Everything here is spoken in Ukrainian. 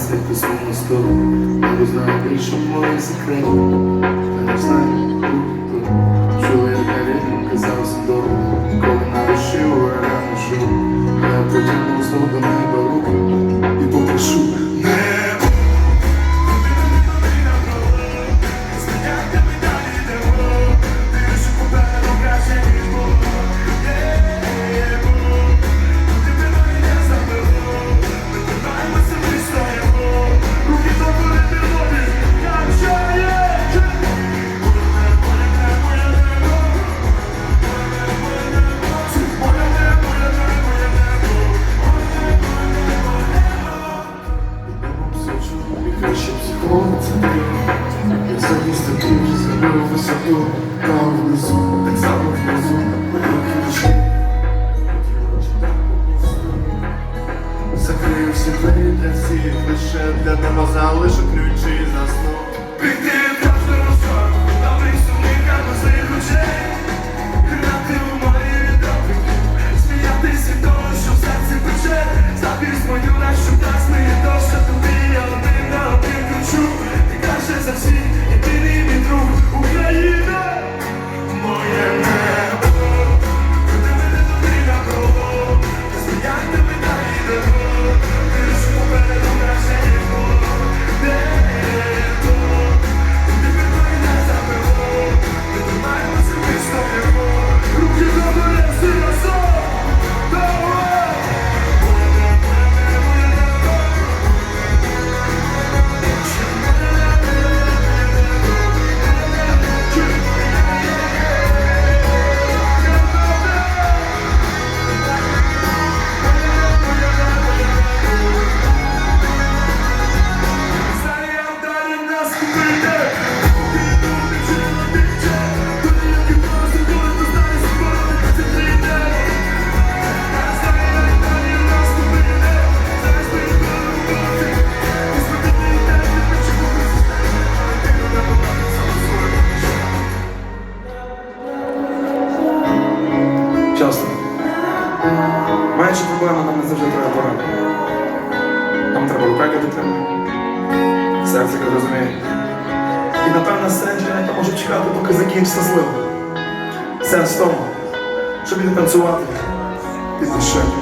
серце письмо на сторону, Ми рознаємо більше моїх секретів, та не знаю. місто Київ Зробив висоту, там внизу, так само внизу. Закрив всі двері для всіх, лише для тебе залишу ключі за Піди Маючи проблеми, нам не завжди треба пора. Нам треба рука дитини, серце яке розуміє. І напевно сердження, яка може чекати, поки закінчиться злива. Сенс в тому, щоб він відтанцювати під душею.